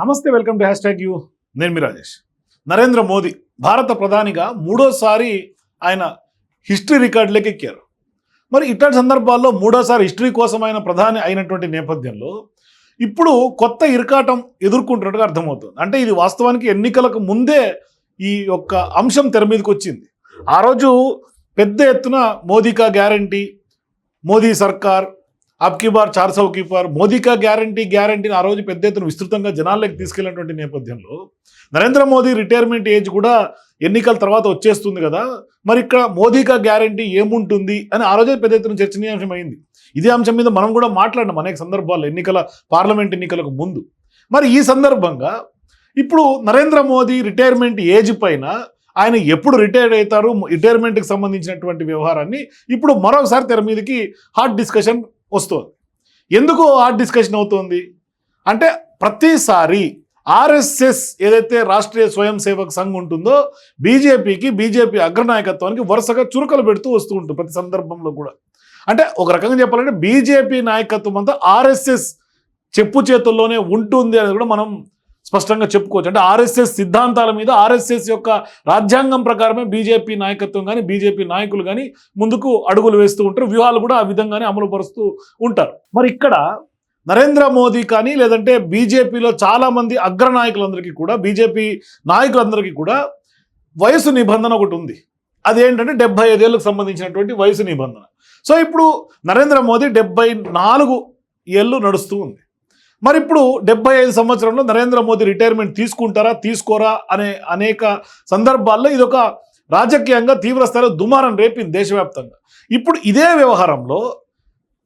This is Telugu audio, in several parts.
నమస్తే welcome to hashtag you. నేను మీ రాజేష్. నరేంద్ర మోదీ భారత ప్రధానిగా మూడోసారి ఆయన హిస్టరీ రికార్డులోకి ఎక్కారు. మరి ఇట్లాంటి సందర్భాల్లో మూడోసారి హిస్టరీ కోసం ఆయన ప్రధాని అయినటువంటి నేపథ్యంలో ఇప్పుడు కొత్త ఇరకాటం ఎదుర్కొంటున్నట్టుగా అర్థమవుతుంది. అంటే ఇది వాస్తవానికి ఎన్నికలకు ముందే ఈ యొక్క అంశం తెర మీదకి వచ్చింది. ఆ రోజు పెద్ద ఎత్తున మోదీకా గ్యారంటీ మోదీ సర్కార్ అబ్కి బార్ చార్ సౌకి బార్ మోదీకా గ్యారంటీ గ్యారంటీని ఆ రోజు పెద్ద ఎత్తున విస్తృతంగా జనాల్లోకి తీసుకెళ్ళినటువంటి నేపథ్యంలో నరేంద్ర మోదీ రిటైర్మెంట్ ఏజ్ కూడా ఎన్నికల తర్వాత వచ్చేస్తుంది కదా. మరి ఇక్కడ మోదీకా గ్యారంటీ ఏముంటుంది అని ఆ రోజే పెద్ద ఎత్తున చర్చనీయాంశం అయింది. ఇదే అంశం మీద మనం కూడా మాట్లాడినాం అనేక సందర్భాల్లో ఎన్నికల పార్లమెంట్ ఎన్నికలకు ముందు. మరి ఈ సందర్భంగా ఇప్పుడు నరేంద్ర మోదీ రిటైర్మెంట్ ఏజ్ పైన ఆయన ఎప్పుడు రిటైర్ అవుతారు రిటైర్మెంట్కి సంబంధించినటువంటి వ్యవహారాన్ని ఇప్పుడు మరొకసారి తెర మీదకి హాట్ డిస్కషన్ వస్తుంది. ఎందుకు ఆ డిస్కషన్ అవుతుంది? అంటే ప్రతిసారి ఆర్ఎస్ఎస్ ఏదైతే రాష్ట్రీయ స్వయం సేవక్ సంఘ్ ఉంటుందో బీజేపీకి బీజేపీ అగ్రనాయకత్వానికి వరుసగా చురుకలు పెడుతూ వస్తూ ఉంటుంది ప్రతి సందర్భంలో కూడా. అంటే ఒక రకంగా చెప్పాలంటే బీజేపీ నాయకత్వం అంతా ఆర్ఎస్ఎస్ చెప్పు చేతుల్లోనే ఉంటుంది అనేది కూడా మనం స్పష్టంగా చెప్పుకోవచ్చు. అంటే ఆర్ఎస్ఎస్ సిద్ధాంతాల మీద ఆర్ఎస్ఎస్ యొక్క రాజ్యాంగం ప్రకారమే బీజేపీ నాయకత్వం కానీ బీజేపీ నాయకులు కానీ ముందుకు అడుగులు వేస్తూ ఉంటారు. వ్యూహాలు కూడా ఆ విధంగానే అమలుపరుస్తూ ఉంటారు. మరి ఇక్కడ నరేంద్ర మోదీ కానీ లేదంటే బీజేపీలో చాలామంది అగ్ర అగ్రనాయకులందరికీ కూడా బీజేపీ నాయకులందరికీ కూడా వయసు నిబంధన ఒకటి ఉంది. అదేంటంటే డెబ్బై ఐదేళ్ళకు సంబంధించినటువంటి వయసు నిబంధన. సో ఇప్పుడు నరేంద్ర మోదీ డెబ్బై నాలుగు ఏళ్ళు నడుస్తూ ఉంది. మరి ఇప్పుడు డెబ్బై ఐదు సంవత్సరంలో నరేంద్ర మోదీ రిటైర్మెంట్ తీసుకుంటారా తీసుకోరా అనే అనేక సందర్భాల్లో ఇది ఒక రాజకీయంగా తీవ్రస్థాయిలో దుమారం రేపింది దేశవ్యాప్తంగా. ఇప్పుడు ఇదే వ్యవహారంలో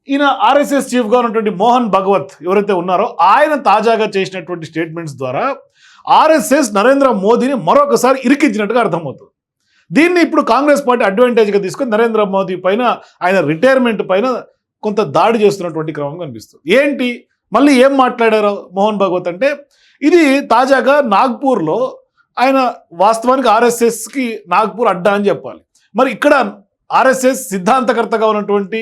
ఈయన ఆర్ఎస్ఎస్ చీఫ్గా ఉన్నటువంటి మోహన్ భగవత్ ఎవరైతే ఉన్నారో ఆయన తాజాగా చేసినటువంటి స్టేట్మెంట్స్ ద్వారా ఆర్ఎస్ఎస్ నరేంద్ర మోదీని మరొకసారి ఇరికించినట్టుగా అర్థమవుతుంది. దీన్ని ఇప్పుడు కాంగ్రెస్ పార్టీ అడ్వాంటేజ్గా తీసుకొని నరేంద్ర మోదీ పైన ఆయన రిటైర్మెంట్ పైన కొంత దాడి చేస్తున్నటువంటి క్రమం కనిపిస్తుంది. ఏంటి? మళ్ళీ ఏం మాట్లాడారు మోహన్ భగవత్ అంటే ఇది తాజాగా నాగ్పూర్లో ఆయన వాస్తవానికి ఆర్ఎస్ఎస్కి నాగ్పూర్ అడ్డా అని చెప్పాలి. మరి ఇక్కడ ఆర్ఎస్ఎస్ సిద్ధాంతకర్తగా ఉన్నటువంటి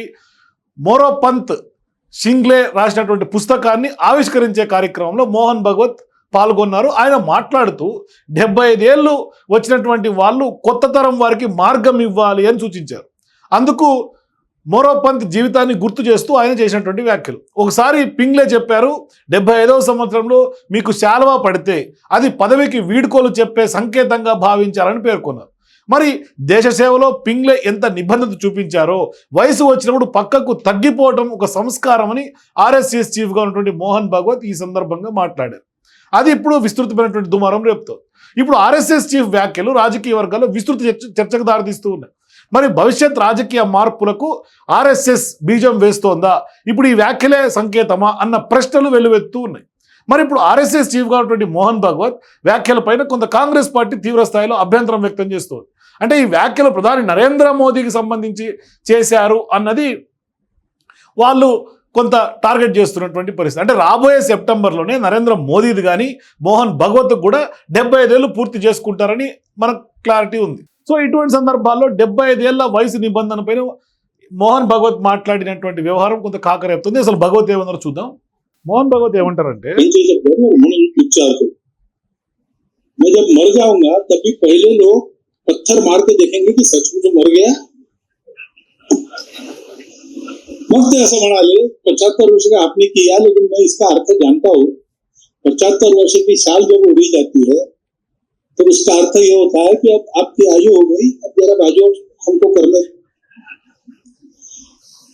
మోరోపంత్ షింగ్లే రాసినటువంటి పుస్తకాన్ని ఆవిష్కరించే కార్యక్రమంలో మోహన్ భగవత్ పాల్గొన్నారు. ఆయన మాట్లాడుతూ డెబ్బై ఐదేళ్ళు వచ్చినటువంటి వాళ్ళు కొత్త తరం వారికి మార్గం ఇవ్వాలి అని సూచించారు. అందుకు మోరోపంత్ జీవితాన్ని గుర్తు చేస్తూ ఆయన చేసినటువంటి వ్యాఖ్యలు. ఒకసారి పింగ్లే చెప్పారు డెబ్బై ఐదవ సంవత్సరంలో మీకు శాలవా పడితే అది పదవికి వీడ్కోలు చెప్పే సంకేతంగా భావించాలని పేర్కొన్నారు. మరి దేశ సేవలో పింగ్లే ఎంత నిబంధత చూపించారో వయసు వచ్చినప్పుడు పక్కకు తగ్గిపోవడం ఒక సంస్కారం అని ఆర్ఎస్ఎస్ చీఫ్గా ఉన్నటువంటి మోహన్ భగవత్ ఈ సందర్భంగా మాట్లాడారు. అది ఇప్పుడు విస్తృతమైనటువంటి దుమారం రేపుతోంది. ఇప్పుడు ఆర్ఎస్ఎస్ చీఫ్ వ్యాఖ్యలు రాజకీయ వర్గాల్లో విస్తృత చర్చ చర్చకు దారితీస్తూ ఉన్నాయి. మరి భవిష్యత్ రాజకీయ మార్పులకు ఆర్ఎస్ఎస్ బీజం వేస్తోందా? ఇప్పుడు ఈ వ్యాఖ్యలే సంకేతమా అన్న ప్రశ్నలు వెల్లువెత్తూ ఉన్నాయి. మరి ఇప్పుడు ఆర్ఎస్ఎస్ చీఫ్గా ఉన్నటువంటి మోహన్ భగవత్ వ్యాఖ్యలపైన కొంత కాంగ్రెస్ పార్టీ తీవ్ర స్థాయిలో అభ్యంతరం వ్యక్తం చేస్తోంది. అంటే ఈ వ్యాఖ్యలు ప్రధాని నరేంద్ర మోదీకి సంబంధించి చేశారు అన్నది వాళ్ళు కొంత టార్గెట్ చేస్తున్నటువంటి పరిస్థితి అంటే రాబోయే సెప్టెంబర్లోనే నరేంద్ర మోదీది కానీ మోహన్ భగవత్ కూడా డెబ్బై ఐదేళ్ళు పూర్తి చేసుకుంటారని మనకు క్లారిటీ ఉంది సో ఇటువంటి సందర్భాల్లో డెబ్బై ఐదేళ్ల వయసు నిబంధన పైన మోహన్ భగవత్ మాట్లాడినటువంటి వ్యవహారం కొంత కాకరేపుతుంది అసలు భగవత్ ఏమన్నారో చూద్దాం మోహన్ భగవత్ ఏమంటారంటే नीचे जब गए ना उन्होंने उपचार को मैं जब मर जाऊंगा तभी पहले लोग पत्थर मार के देखेंगे कि सचमुच मर गया मग ते असं म्हणाले पचहत्तर वर्ष का आपने किया लेकिन मैं इसका अर्थ जानता हूं. पचहत्तर वर्ष की साल जब उड़ी जाती है तो उसका अर्थ ये होता है कि अब आपकी आयु हो गई अब जरा बाजू हमको करने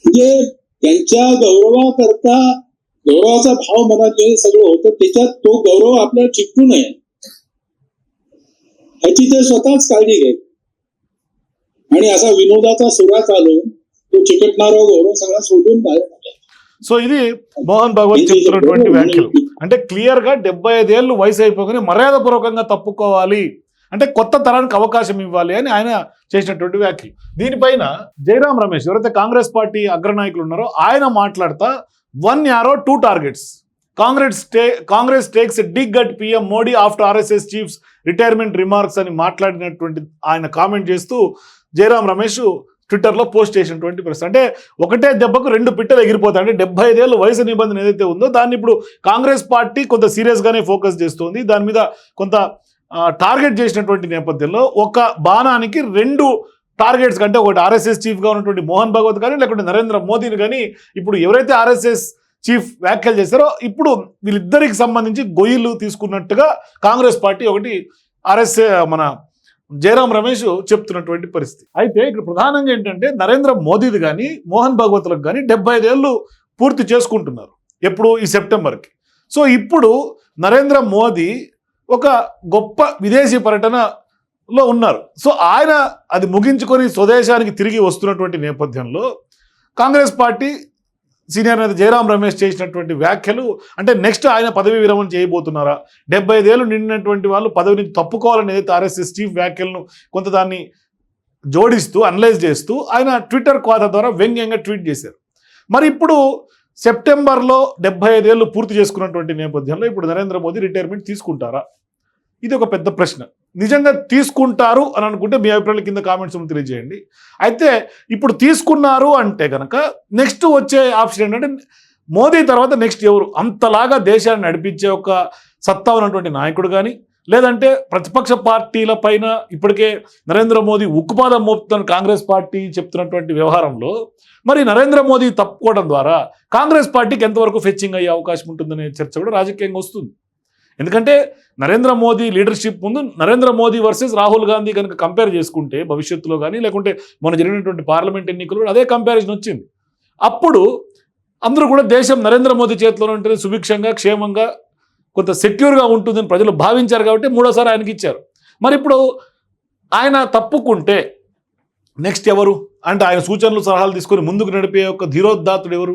म्हणजे त्यांच्या गौरवाकरता गौरवाचा भाव मनात जे सगळं होतं त्याच्यात तो गौरव आपल्याला चिकटू नये. ह्याची ते स्वतःच काळजी घेत आणि असा विनोदाचा सुरा चालून సో ఇది మోహన్ భగవత్ చెప్తున్నటువంటి వ్యాఖ్యలు. అంటే క్లియర్గా డెబ్బై ఏళ్ళు వయసు అయిపోగానే మర్యాదపూర్వకంగా తప్పుకోవాలి. అంటే కొత్త తరానికి అవకాశం ఇవ్వాలి అని ఆయన చేసినటువంటి వ్యాఖ్యలు. దీనిపైన జయరాం రమేష్ ఎవరైతే కాంగ్రెస్ పార్టీ అగ్రనాయకులు ఉన్నారో ఆయన మాట్లాడతా one arrow two targets Congress Congress takes dig at PM Modi after RSS chiefs retirement remarks అని మాట్లాడినటువంటి ఆయన కామెంట్ చేస్తూ జయరాం రమేష్ ట్విట్టర్లో పోస్ట్ చేసినటువంటి ప్రశ్న అంటే ఒకటే దెబ్బకు రెండు పిట్టలు ఎగిరిపోతాయి అంటే డెబ్బై ఐదేళ్ళు వయసు నిబంధన ఏదైతే ఉందో దాన్ని ఇప్పుడు కాంగ్రెస్ పార్టీ కొంత సీరియస్గానే ఫోకస్ చేస్తుంది. దాని మీద కొంత టార్గెట్ చేసినటువంటి నేపథ్యంలో ఒక బాణానికి రెండు టార్గెట్స్ కంటే ఒకటి ఆర్ఎస్ఎస్ చీఫ్గా ఉన్నటువంటి మోహన్ భగవత్ కానీ లేకుంటే నరేంద్ర మోదీని కానీ ఇప్పుడు ఎవరైతే ఆర్ఎస్ఎస్ చీఫ్ వ్యాఖ్యలు చేశారో ఇప్పుడు వీళ్ళిద్దరికి సంబంధించి గొయ్యిలు తీసుకున్నట్టుగా కాంగ్రెస్ పార్టీ ఒకటి ఆర్ఎస్ఏ మన జయరాం రమేష్ చెప్తున్నటువంటి పరిస్థితి. అయితే ఇక్కడ ప్రధానంగా ఏంటంటే నరేంద్ర మోదీది కానీ మోహన్ భగవత్లకు కానీ డెబ్బై ఐదేళ్ళు పూర్తి చేసుకుంటున్నారు ఎప్పుడు ఈ సెప్టెంబర్కి. సో ఇప్పుడు నరేంద్ర మోదీ ఒక గొప్ప విదేశీ పర్యటనలో ఉన్నారు. సో ఆయన అది ముగించుకొని స్వదేశానికి తిరిగి వస్తున్నటువంటి నేపథ్యంలో కాంగ్రెస్ పార్టీ సీనియర్ నేత జయరాం రమేష్ చేసినటువంటి వ్యాఖ్యలు అంటే నెక్స్ట్ ఆయన పదవి విరమణ చేయబోతున్నారా? డెబ్బై ఐదేళ్ళు నిండినటువంటి వాళ్ళు పదవి నుంచి తప్పుకోవాలని ఏదైతే ఆర్ఎస్ఎస్ చీఫ్ వ్యాఖ్యలను కొంత దాన్ని జోడిస్తూ అనలైజ్ చేస్తూ ఆయన ట్విట్టర్ ఖాతా ద్వారా వ్యంగ్యంగా ట్వీట్ చేశారు. మరి ఇప్పుడు సెప్టెంబర్లో డెబ్బై ఐదేళ్ళు పూర్తి చేసుకున్నటువంటి నేపథ్యంలో ఇప్పుడు నరేంద్ర మోదీ రిటైర్మెంట్ తీసుకుంటారా? ఇది ఒక పెద్ద ప్రశ్న. నిజంగా తీసుకుంటారు అని అనుకుంటే మీ అభిప్రాయాల కింద కామెంట్స్ తెలియజేయండి. అయితే ఇప్పుడు తీసుకున్నారు అంటే కనుక నెక్స్ట్ వచ్చే ఆప్షన్ ఏంటంటే మోదీ తర్వాత నెక్స్ట్ ఎవరు? అంతలాగా దేశాన్ని నడిపించే ఒక సత్తా ఉన్నటువంటి నాయకుడు కానీ లేదంటే ప్రతిపక్ష పార్టీల పైన ఇప్పటికే నరేంద్ర మోదీ ఉక్కుపాదం మోపుతున్న కాంగ్రెస్ పార్టీ చెప్తున్నటువంటి వ్యవహారంలో మరి నరేంద్ర మోదీ తప్పుకోవడం ద్వారా కాంగ్రెస్ పార్టీకి ఎంతవరకు ఫెచ్చింగ్ అయ్యే అవకాశం ఉంటుందనే చర్చ కూడా రాజకీయంగా వస్తుంది. ఎందుకంటే నరేంద్ర మోదీ లీడర్షిప్ ముందు నరేంద్ర మోదీ వర్సెస్ రాహుల్ గాంధీ కనుక కంపేర్ చేసుకుంటే భవిష్యత్తులో కానీ లేకుంటే మొన్న జరిగినటువంటి పార్లమెంట్ ఎన్నికలు అదే కంపారిజన్ వచ్చింది. అప్పుడు అందరూ కూడా దేశం నరేంద్ర మోదీ చేతిలో ఉంటుంది సుభిక్షంగా క్షేమంగా కొంత సెక్యూర్గా ఉంటుందని ప్రజలు భావించారు కాబట్టి మూడోసారి ఆయనకి ఇచ్చారు. మరి ఇప్పుడు ఆయన తప్పుకుంటే నెక్స్ట్ ఎవరు? అంటే ఆయన సూచనలు సలహాలు తీసుకొని ముందుకు నడిపే ఒక ధీరోద్ధాతుడు ఎవరు?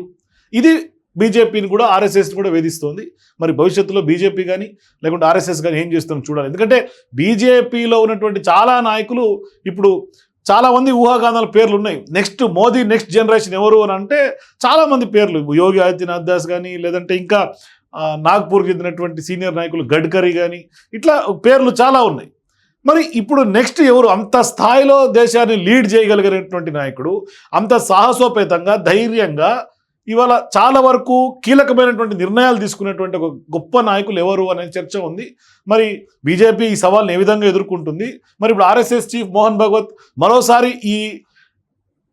ఇది బీజేపీని కూడా ఆర్ఎస్ఎస్ని కూడా వేధిస్తోంది. మరి భవిష్యత్తులో బీజేపీ కానీ లేకుంటే ఆర్ఎస్ఎస్ కానీ ఏం చేస్తాం చూడాలి. ఎందుకంటే బీజేపీలో ఉన్నటువంటి చాలా నాయకులు ఇప్పుడు చాలామంది ఊహాగానాల పేర్లు ఉన్నాయి. నెక్స్ట్ మోదీ నెక్స్ట్ జనరేషన్ ఎవరు అని అంటే చాలామంది పేర్లు. యోగి ఆదిత్యనాథ్ దాస్ కానీ లేదంటే ఇంకా నాగ్పూర్కి చెందినటువంటి సీనియర్ నాయకులు గడ్కరీ కానీ ఇట్లా పేర్లు చాలా ఉన్నాయి. మరి ఇప్పుడు నెక్స్ట్ ఎవరు? అంత స్థాయిలో దేశాన్ని లీడ్ చేయగలిగినటువంటి నాయకుడు అంత సాహసోపేతంగా ధైర్యంగా ఇవాళ చాలా వరకు కీలకమైనటువంటి నిర్ణయాలు తీసుకునేటువంటి ఒక గొప్ప నాయకులు ఎవరు అనే చర్చ ఉంది. మరి బీజేపీ ఈ సవాల్ని ఏ విధంగా ఎదుర్కొంటుంది? మరి ఇప్పుడు ఆర్ఎస్ఎస్ చీఫ్ మోహన్ భగవత్ మరోసారి ఈ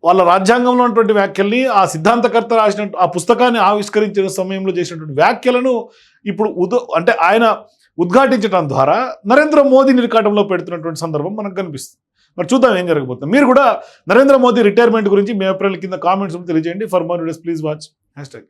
వాళ్ళ రాజ్యాంగంలో ఉన్నటువంటి వ్యాఖ్యల్ని ఆ సిద్ధాంతకర్త రాసిన ఆ పుస్తకాన్ని ఆవిష్కరించిన సమయంలో చేసినటువంటి వ్యాఖ్యలను ఇప్పుడు ఉద అంటే ఆయన ఉద్ఘాటించడం ద్వారా నరేంద్ర మోదీ నిర్కాటంలో పెడుతున్నటువంటి సందర్భం మనకు కనిపిస్తుంది. మరి చూద్దాం ఏం జరగబోతుంది. మీరు కూడా నరేంద్ర మోదీ రిటైర్మెంట్ గురించి మే ఏప్రిల్ కింద కామెంట్స్ తెలియజేయండి. For more videos please watch hashtag